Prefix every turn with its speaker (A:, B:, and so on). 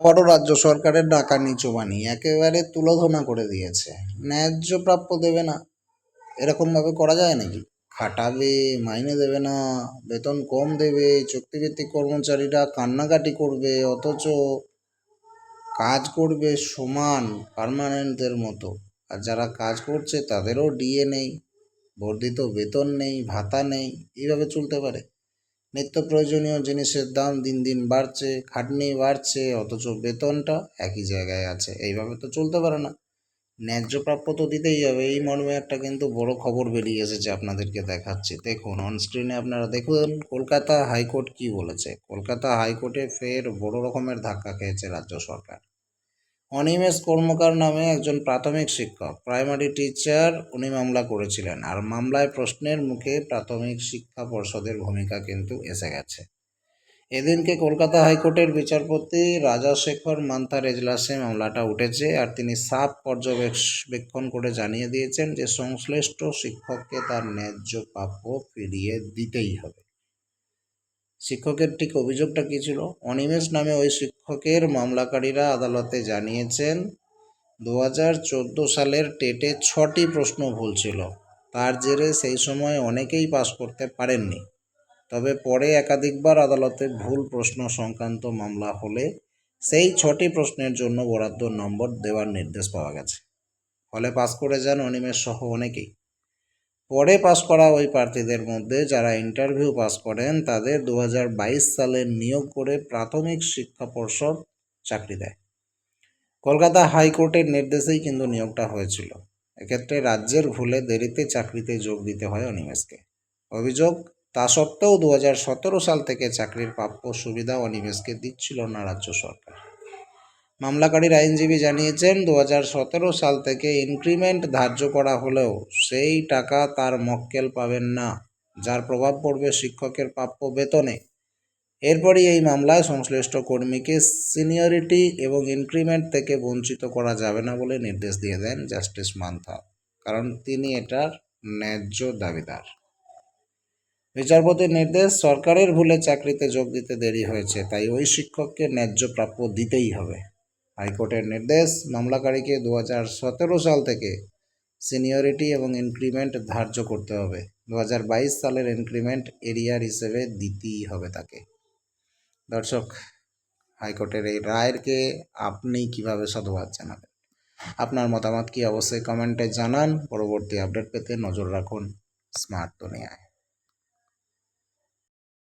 A: বড় রাজ্য সরকারের ডাকা নিচু বাণী একেবারে তুলোধনা করে দিয়েছে। ন্যায্য প্রাপ্য দেবে না। এরকমভাবে করা যায় নাকি? খাটাবে, মাইনে দেবে না, বেতন কম দেবে, চুক্তিভিত্তিক কর্মচারীরা কান্নাকাটি করবে, অথচ কাজ করবে সমান, পার্মানেন্টদের মতো। আর যারা কাজ করছে তাদেরও ডিএ নেই, বর্ধিত বেতন নেই, ভাতা নেই, এইভাবে চলতে পারে। নিত্য প্রয়োজনীয় জিনিসের দাম দিন দিন বাড়ছে, খাটনি বাড়ছে, অথচ বেতনটা একই জায়গায় আছে। এইভাবে তো চলতে পারে না। ন্যায্য প্রাপ্য তো দিতেই হবে। এই মর্মে একটা কিন্তু বড় খবর বেরিয়ে এসেছে আপনাদেরকে দেখাচ্ছি। দেখুন অনস্ক্রিনে আপনারা দেখুন, কলকাতা হাইকোর্ট কি বলেছে? কলকাতা হাইকোর্টে ফের বড় রকমের ধাক্কা খেয়েছে রাজ্য সরকার। অনিমেষ কর্মকার নামে একজন প্রাথমিক শিক্ষক। প্রাইমারি টিচার উনি মামলা করেছিলেন। আর মামলায় প্রশ্নের মুখে প্রাথমিক শিক্ষা পর্ষদের ভূমিকা কিন্তু এসে গেছে। এদিনকে কলকাতা হাইকোর্টের বিচারপতি রাজাশেখর মান্থার এজলাসে মামলাটা উঠেছে আর তিনি সাপ পর্যবেক্ষণ করে জানিয়ে দিয়েছেন যে সংশ্লিষ্ট শিক্ষককে তার ন্যায্য প্রাপ্য ফিরিয়ে দিতেই হবে। শিক্ষকের ঠিক অভিযোগটা কী ছিল? অনিমেষ নামে ওই শিক্ষকের মামলাকারীরা আদালতে জানিয়েছেন দু হাজার চোদ্দ সালের টেটে ছটি প্রশ্ন ভুল ছিল। তার জেরে সেই সময় অনেকেই পাস করতে পারেননি। তবে পরে একাধিকবার আদালতে ভুল প্রশ্ন সংক্রান্ত মামলা হলে সেই ছটি প্রশ্নের জন্য বরাদ্দ নম্বর দেওয়ার নির্দেশ পাওয়া গেছে। ফলে পাস করে যান অনিমেষ সহ অনেকেই। পরে পাস করা ওই প্রার্থীদের মধ্যে যারা ইন্টারভিউ পাস করেন, তাদের দু হাজার বাইশ সালে নিয়োগ করে প্রাথমিক শিক্ষা পর্ষদ চাকরি দেয়। কলকাতা হাইকোর্টের নির্দেশেই কিন্তু নিয়োগটা হয়েছিল। এক্ষেত্রে রাজ্যের ভুলে দেরিতে চাকরিতে যোগ দিতে হয় অনিমেষকে। অভিযোগ, তা সত্ত্বেও দু হাজার সতেরো সাল থেকে চাকরির প্রাপ্য সুবিধা অনিমেষকে দিচ্ছিল না রাজ্য সরকার। মামলাকারীর আইনজীবী জানিয়েছেন, দু হাজার সতেরো সাল থেকে ইনক্রিমেন্ট ধার্য করা হলেও সেই টাকা তার মক্কেল পাবেন না, যার প্রভাব পড়বে শিক্ষকের প্রাপ্য বেতনে। এরপরই এই মামলায় সংশ্লিষ্ট কর্মীকে সিনিয়রিটি এবং ইনক্রিমেন্ট থেকে বঞ্চিত করা যাবে না বলে নির্দেশ দিয়ে দেন জাস্টিস মান্থা, কারণ তিনি এটার ন্যায্য দাবিদার। বিচারপতির নির্দেশ, সরকারের ভুলে চাকরিতে যোগ দিতে দেরি হয়েছে, তাই ওই শিক্ষককে ন্যায্য প্রাপ্য দিতেই হবে। হাইকোর্টের নির্দেশ, মামলাকারীকে দু হাজার সতেরো সাল থেকে সিনিয়রিটি এবং ইনক্রিমেন্ট ধার্য করতে হবে। দু হাজার বাইশ সালের ইনক্রিমেন্ট এরিয়ার হিসেবে দিতেই হবে তাকে। দর্শক, হাইকোর্টের এই রায়েরকে আপনি কীভাবে সাধুবাদ জানাবেন? আপনার মতামত কি অবশ্যই কমেন্টে জানান। পরবর্তী আপডেট পেতে নজর রাখুন স্মার্ট দুনিয়ায়।